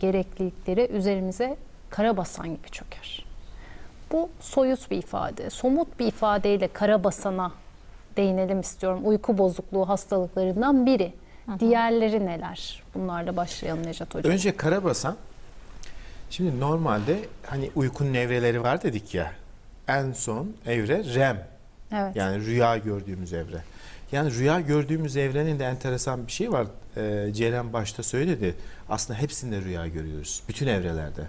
gereklilikleri üzerimize kara basan gibi çöker. Bu soyut bir ifade. Somut bir ifadeyle kara basana değinelim istiyorum. Uyku bozukluğu hastalıklarından biri. Diğerleri neler? Bunlarla başlayalım Necat Hocam. Önce karabasan. Şimdi normalde hani uykunun evreleri var dedik ya. En son evre REM. Evet. Yani rüya gördüğümüz evre. Yani rüya gördüğümüz evrenin de enteresan bir şey var. Ee, Ceren başta söyledi. Aslında hepsinde rüya görüyoruz. Bütün evrelerde.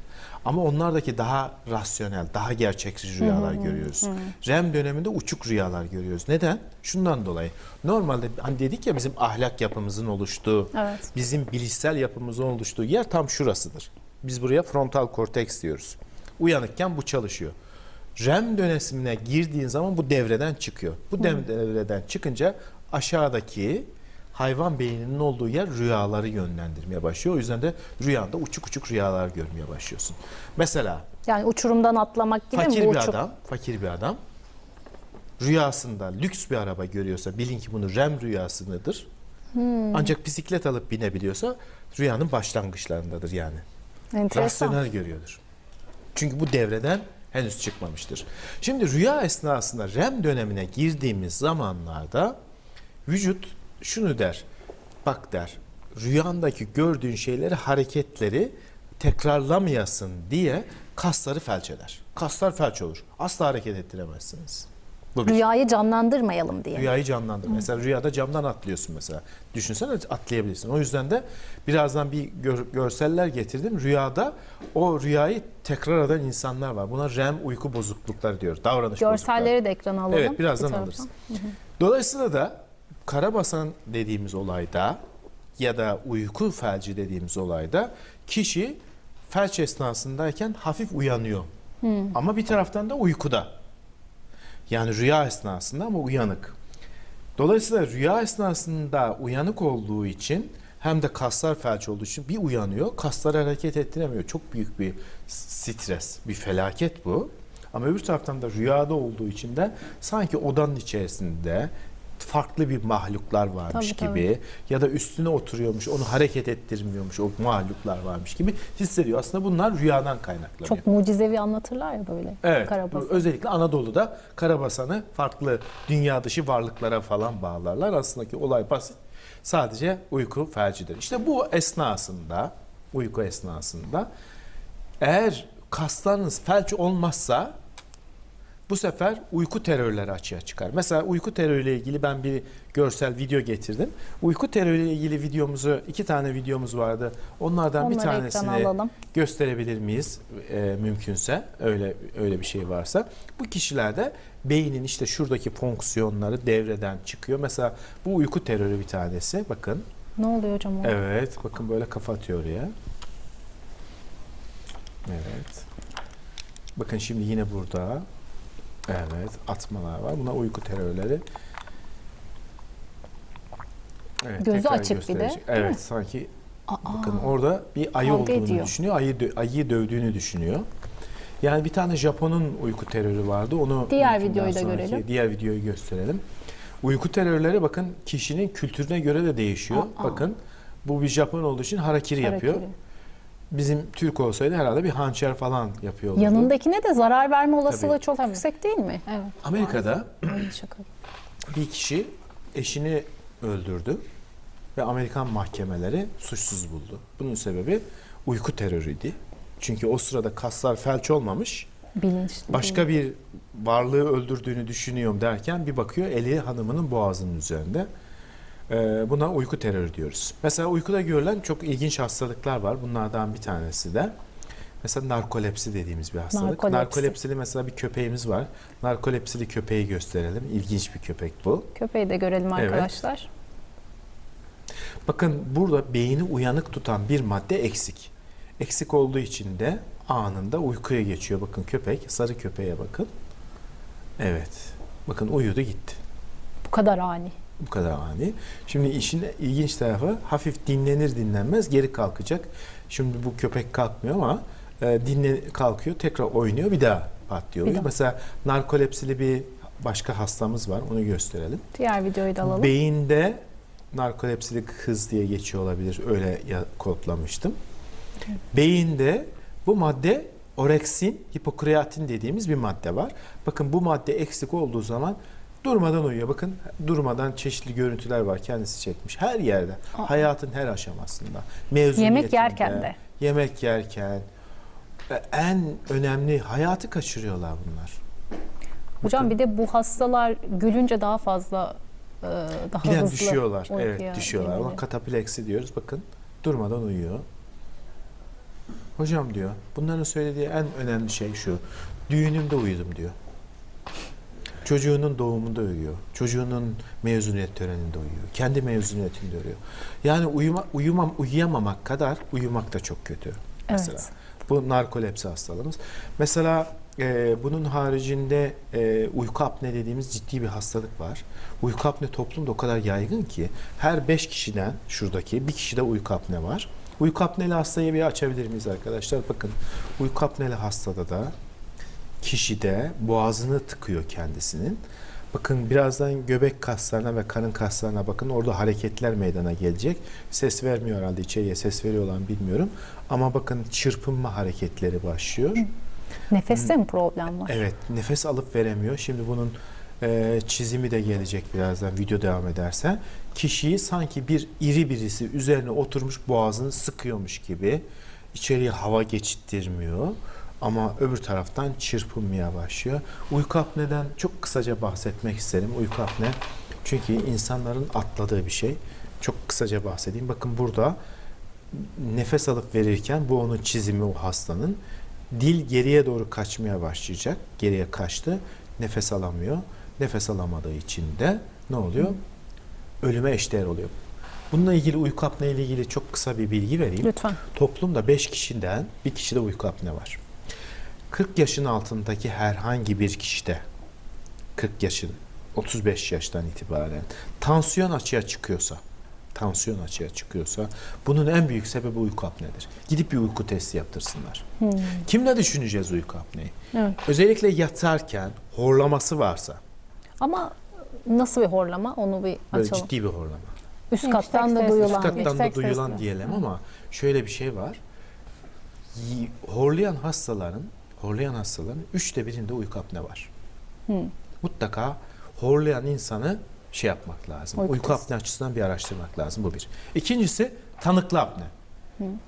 Ama onlardaki daha rasyonel, daha gerçekçi rüyalar görüyoruz. REM döneminde uçuk rüyalar görüyoruz. Neden? Şundan dolayı. Normalde hani dedik ya bizim ahlak yapımızın oluştuğu, Evet. bizim bilişsel yapımızın oluştuğu yer tam şurasıdır. Biz buraya frontal korteks diyoruz. Uyanıkken bu çalışıyor. REM dönemine girdiğin zaman bu devreden çıkıyor. Bu devreden çıkınca aşağıdaki hayvan beyninin olduğu yer rüyaları yönlendirmeye başlıyor. O yüzden de rüyanda uçuk uçuk rüyalar görmeye başlıyorsun. Mesela Yani uçurumdan atlamak gibi mi fakir bu bir uçuk? adam, fakir bir adam rüyasında lüks bir araba görüyorsa bilin ki bunu REM rüyasındadır. Hmm. Ancak bisiklet alıp binebiliyorsa rüyanın başlangıçlarındadır yani. Enteresan. Rasyonel görüyordur. Çünkü bu devreden henüz çıkmamıştır. Şimdi rüya esnasında REM dönemine girdiğimiz zamanlarda vücut şunu der. Bak der. Rüyandaki gördüğün şeyleri, hareketleri tekrarlamayasın diye kasları felç eder. Kaslar felç olur. Asla hareket ettiremezsiniz. Bu bir. Rüyayı canlandırmayalım diye. Rüyayı canlandır. Mesela rüyada camdan atlıyorsun mesela. Düşünsene atlayabilirsin. O yüzden de birazdan bir gör- görseller getirdim. Rüyada o rüyayı tekrar eden insanlar var. Buna REM uyku bozuklukları diyor. Davranış bozuklukları. Görselleri de ekrana alalım. Evet birazdan bir alırız. Dolayısıyla da karabasan dediğimiz olayda ya da uyku felci dediğimiz olayda kişi felç esnasındayken hafif uyanıyor. Ama bir taraftan da uykuda. Yani rüya esnasında ama uyanık. Dolayısıyla rüya esnasında uyanık olduğu için hem de kaslar felç olduğu için bir uyanıyor, kasları hareket ettiremiyor. Çok büyük bir stres, bir felaket bu. Ama öbür taraftan da rüyada olduğu için de sanki odanın içerisinde farklı bir mahluklar varmış Tabii, tabii. gibi ya da üstüne oturuyormuş, onu hareket ettirmiyormuş, o mahluklar varmış gibi hissediyor. Aslında bunlar rüyadan kaynaklanıyor. Çok mucizevi anlatırlar ya böyle. Evet. Karabasan. Özellikle Anadolu'da Karabasan'ı farklı dünya dışı varlıklara falan bağlarlar. Aslında ki olay basit. Sadece uyku felcidir. İşte bu esnasında, uyku esnasında eğer kaslarınız felç olmazsa bu sefer uyku terörleri açığa çıkar. Mesela uyku terörüyle ilgili ben bir görsel video getirdim. Uyku terörüyle ilgili videomuzu, iki tane videomuz vardı. Onlardan bir Onları ekrana tanesini gösterebilir miyiz e, mümkünse öyle öyle bir şey varsa bu kişilerde beynin işte şuradaki fonksiyonları devreden çıkıyor. Mesela bu uyku terörü bir tanesi. Bakın. Ne oluyor hocam o? Evet. Bakın böyle kafa atıyor oraya. Evet. Bakın şimdi yine burada. Evet. Atmalar var. Buna uyku terörleri. Evet, Gözü tekrar açık bir de, gösterecek. Evet. Sanki Aa, Bakın orada bir ayı Kavga olduğunu ediyor. düşünüyor. Ayı, dö- ayıyı dövdüğünü düşünüyor. Yani bir tane Japon'un uyku terörü vardı. Onu Diğer mümkün videoyu da sonraki- görelim. Diğer videoyu gösterelim. Uyku terörleri bakın kişinin kültürüne göre de değişiyor. Bakın bu bir Japon olduğu için harakiri, yapıyor. hareketi. Bizim Türk olsaydı herhalde bir hançer falan yapıyor. olurdu. Yanındakine de zarar verme olasılığı Tabii. çok yüksek değil mi? Evet. Amerika'da bir kişi eşini öldürdü ve Amerikan mahkemeleri suçsuz buldu. Bunun sebebi uyku terörüydü. Çünkü o sırada kaslar felç olmamış. Bilinçli. Başka bir varlığı öldürdüğünü düşünüyorum derken bir bakıyor eli hanımının boğazının üzerinde. Ee, buna uyku terörü diyoruz. Mesela uykuda görülen çok ilginç hastalıklar var. Bunlardan bir tanesi de mesela narkolepsi dediğimiz bir hastalık. Narkolepsi. Narkolepsili mesela bir köpeğimiz var. Narkolepsili köpeği gösterelim. İlginç bir köpek bu. Köpeği de görelim Evet. arkadaşlar. Bakın burada beyni uyanık tutan bir madde eksik. Eksik olduğu için de anında uykuya geçiyor. Bakın köpek, sarı köpeğe bakın. Evet. Bakın uyudu gitti. Bu kadar ani. Bu kadar ani. Şimdi işin ilginç tarafı hafif dinlenir dinlenmez geri kalkacak. Şimdi bu köpek kalkmıyor ama e, dinle kalkıyor, tekrar oynuyor, bir daha patlıyor. Bir daha. Mesela narkolepsili bir başka hastamız var. Onu gösterelim. Diğer videoyu da alalım. Beyinde narkolepsili kız diye geçiyor olabilir. Öyle ya, kodlamıştım. Beyinde bu madde oreksin, hipokreatin dediğimiz bir madde var. Bakın bu madde eksik olduğu zaman durmadan uyuyor. Bakın durmadan çeşitli görüntüler var kendisi çekmiş. Her yerde. Hayatın her aşamasında. Yemek yerken de. Yemek yerken. En önemli hayatı kaçırıyorlar bunlar. Hocam bir de bu hastalar gülünce daha fazla e, daha de hızlı düşüyorlar. Evet düşüyorlar. Ama girmeli. katapleksi diyoruz. Bakın durmadan uyuyor. Hocam diyor bunların söylediği en önemli şey şu. Düğünümde uyudum diyor. Çocuğunun doğumunda uyuyor. Çocuğunun mezuniyet töreninde uyuyor. Kendi mezuniyetinde uyuyor. Yani uyuma, uyumam, uyuyamamak kadar uyumak da çok kötü. Mesela. Evet. Bu narkolepsi hastalığımız. Mesela e, bunun haricinde e, uyku apne dediğimiz ciddi bir hastalık var. Uyku apne toplumda o kadar yaygın ki her 5 kişiden şuradaki bir kişide uyku apne var. Uyku apneli hastayı bir açabilir miyiz arkadaşlar? Bakın uyku apneli hastada da kişide boğazını tıkıyor kendisinin. Bakın birazdan göbek kaslarına ve karın kaslarına bakın orada hareketler meydana gelecek. Ses vermiyor herhalde içeriye ses veriyorlar mı bilmiyorum. Ama bakın çırpınma hareketleri başlıyor. Nefeste mi problem var? Evet nefes alıp veremiyor. Şimdi bunun e, çizimi de gelecek birazdan video devam ederse. Kişiyi sanki bir iri birisi üzerine oturmuş boğazını sıkıyormuş gibi içeriye hava geçittirmiyor. Ama öbür taraftan çırpınmaya başlıyor. Uyku apneden çok kısaca bahsetmek isterim. Uyku apne çünkü insanların atladığı bir şey. Çok kısaca bahsedeyim. Bakın burada nefes alıp verirken bu onun çizimi o hastanın. Dil geriye doğru kaçmaya başlayacak. Geriye kaçtı. Nefes alamıyor. Nefes alamadığı için de ne oluyor? Ölüme eşdeğer oluyor. Bununla ilgili uyku apne ile ilgili çok kısa bir bilgi vereyim. Lütfen. Toplumda 5 kişiden bir kişide uyku apne var. 40 yaşın altındaki herhangi bir kişide 40 yaşın 35 yaştan itibaren tansiyon açığa çıkıyorsa tansiyon açığa çıkıyorsa bunun en büyük sebebi uyku apnedir. Gidip bir uyku testi yaptırsınlar. Kimle düşüneceğiz uyku apneyi? Evet. Özellikle yatarken horlaması varsa Ama nasıl bir horlama onu bir böyle açalım. ciddi bir horlama. Üst Yüksek kattan da sesli. duyulan Üst kattan da duyulan diyelim ama şöyle bir şey var. Horlayan hastaların, horlayan hastaların üçte birinde uyku apne var. Mutlaka horlayan insanı şey yapmak lazım. Uyku Uyku, apne açısından bir araştırmak lazım bu bir. İkincisi tanıklı apne.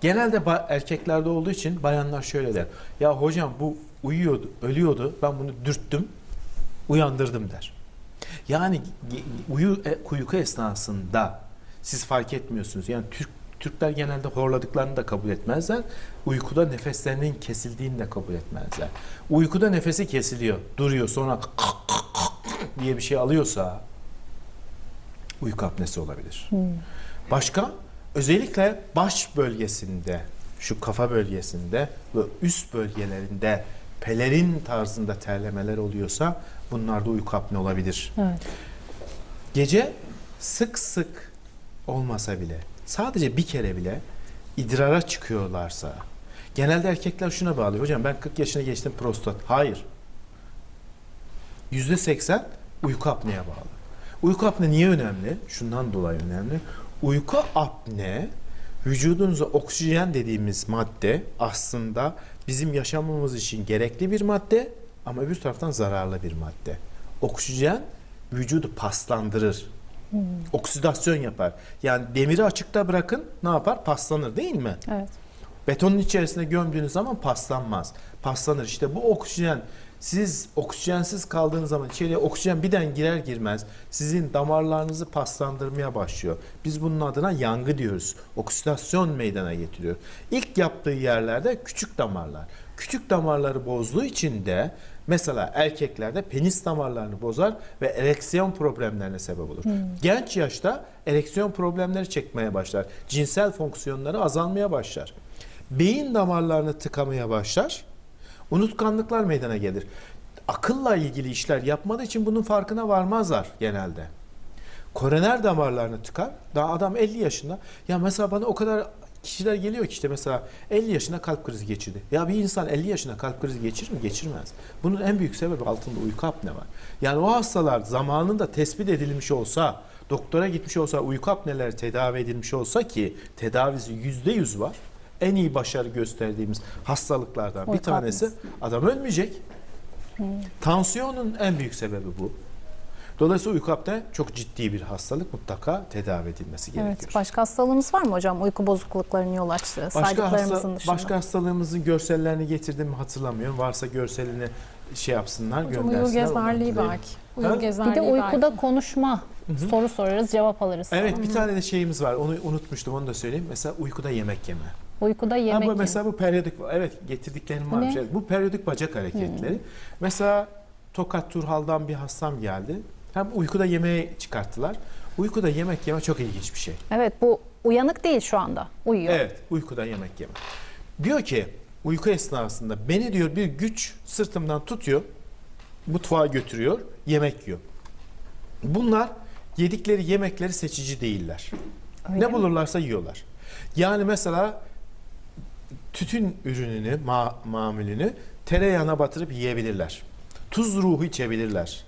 Genelde ba- erkeklerde olduğu için bayanlar şöyle der. Ya hocam bu uyuyordu, ölüyordu. Ben bunu dürttüm, uyandırdım der. Yani uyu e, uyku esnasında siz fark etmiyorsunuz. Yani Türk Türkler genelde horladıklarını da kabul etmezler. Uykuda nefeslerinin kesildiğini de kabul etmezler. Uykuda nefesi kesiliyor, duruyor sonra diye bir şey alıyorsa uyku apnesi olabilir. Başka özellikle baş bölgesinde, şu kafa bölgesinde ve üst bölgelerinde pelerin tarzında terlemeler oluyorsa bunlarda uyku apne olabilir. Evet. Gece sık sık olmasa bile sadece bir kere bile idrara çıkıyorlarsa genelde erkekler şuna bağlıyor. Hocam ben 40 yaşına geçtim prostat. Hayır. %80 uyku apneye bağlı. Uyku apne niye önemli? Şundan dolayı önemli. Uyku apne vücudunuza oksijen dediğimiz madde aslında bizim yaşamamız için gerekli bir madde ama öbür taraftan zararlı bir madde. Oksijen vücudu paslandırır. Oksidasyon yapar. Yani demiri açıkta bırakın ne yapar? Paslanır değil mi? Evet. Betonun içerisine gömdüğünüz zaman paslanmaz. Paslanır. İşte bu oksijen siz oksijensiz kaldığınız zaman içeriye oksijen birden girer girmez sizin damarlarınızı paslandırmaya başlıyor. Biz bunun adına yangı diyoruz. Oksidasyon meydana getiriyor. İlk yaptığı yerlerde küçük damarlar. Küçük damarları bozduğu için de mesela erkeklerde penis damarlarını bozar ve ereksiyon problemlerine sebep olur. Genç yaşta ereksiyon problemleri çekmeye başlar. Cinsel fonksiyonları azalmaya başlar. Beyin damarlarını tıkamaya başlar. Unutkanlıklar meydana gelir. Akılla ilgili işler yapmadığı için bunun farkına varmazlar genelde. Koroner damarlarını tıkar. Daha adam 50 yaşında. Ya mesela bana o kadar kişiler geliyor ki işte mesela 50 yaşında kalp krizi geçirdi. Ya bir insan 50 yaşında kalp krizi geçirir mi? Geçirmez. Bunun en büyük sebebi altında uyku apne var. Yani o hastalar zamanında tespit edilmiş olsa, doktora gitmiş olsa, uyku apneleri tedavi edilmiş olsa ki tedavisi %100 var. en iyi başarı gösterdiğimiz hastalıklardan bir tanesi adam ölmeyecek. Tansiyonun en büyük sebebi bu. Dolayısıyla uyku apne çok ciddi bir hastalık mutlaka tedavi edilmesi gerekiyor. Evet. Başka hastalığımız var mı hocam? Uyku bozukluklarının yol açtığı Başka, hasta, dışında. başka hastalığımızın görsellerini getirdim hatırlamıyorum. Varsa görselini şey yapsınlar, Hocam uyur göndersinler. onu gezerliği belki. Uyur bir gezerliği de uykuda belki. konuşma. Soru sorarız, cevap alırız. Evet falan. bir tane de şeyimiz var. Onu unutmuştum. Onu da söyleyeyim. Mesela uykuda yemek yeme. Uykuda yemek yeme. mesela bu periyodik evet getirdiklerim var. Ne? bir Şey. Bu periyodik bacak hareketleri. Mesela Tokat Turhal'dan bir hastam geldi. Hem uykuda yemeği çıkarttılar. Uykuda yemek yeme çok ilginç bir şey. Evet bu uyanık değil şu anda. Uyuyor. Evet, uykuda yemek yeme. Diyor ki uyku esnasında beni diyor bir güç sırtımdan tutuyor, mutfağa götürüyor, yemek yiyor. Bunlar yedikleri yemekleri seçici değiller. Öyle ne mi? bulurlarsa yiyorlar. Yani mesela tütün ürününü, ma mamulünü tereyağına batırıp yiyebilirler. Tuz ruhu içebilirler.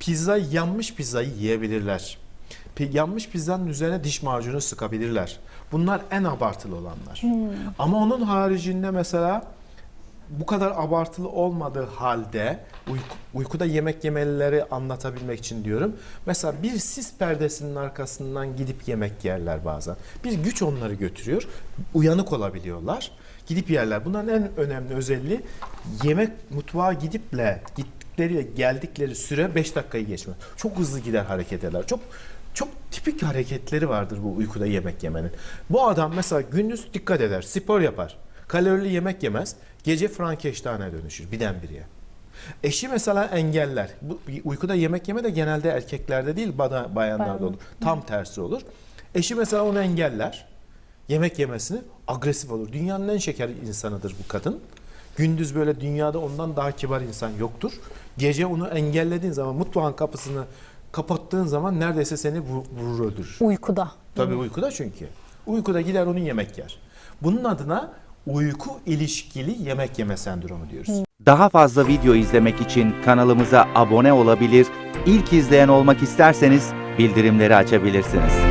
Pizza yanmış pizzayı yiyebilirler. Yanmış pizzanın üzerine diş macunu sıkabilirler. Bunlar en abartılı olanlar. Ama onun haricinde mesela bu kadar abartılı olmadığı halde uyku- uykuda yemek yemelileri anlatabilmek için diyorum. Mesela bir sis perdesinin arkasından gidip yemek yerler bazen. Bir güç onları götürüyor. Uyanık olabiliyorlar. Gidip yerler. Bunların en önemli özelliği yemek mutfağa gidiple gittikleri geldikleri süre 5 dakikayı geçmez. Çok hızlı gider hareket ederler. Çok çok tipik hareketleri vardır bu uykuda yemek yemenin. Bu adam mesela gündüz dikkat eder, spor yapar. Kalorili yemek yemez. Gece Frankenstein'a dönüşür birdenbire. Eşi mesela engeller. Bu uykuda yemek yeme de genelde erkeklerde değil bana bayanlarda Bayan. olur. Tam tersi olur. Eşi mesela onu engeller. Yemek yemesini agresif olur. Dünyanın en şeker insanıdır bu kadın. Gündüz böyle dünyada ondan daha kibar insan yoktur. Gece onu engellediğin zaman mutfağın kapısını kapattığın zaman neredeyse seni vur- vurur öldürür. Uykuda. Tabii uykuda çünkü. Uykuda gider onun yemek yer. Bunun adına uyku ilişkili yemek yeme sendromu diyoruz. Daha fazla video izlemek için kanalımıza abone olabilir, ilk izleyen olmak isterseniz bildirimleri açabilirsiniz.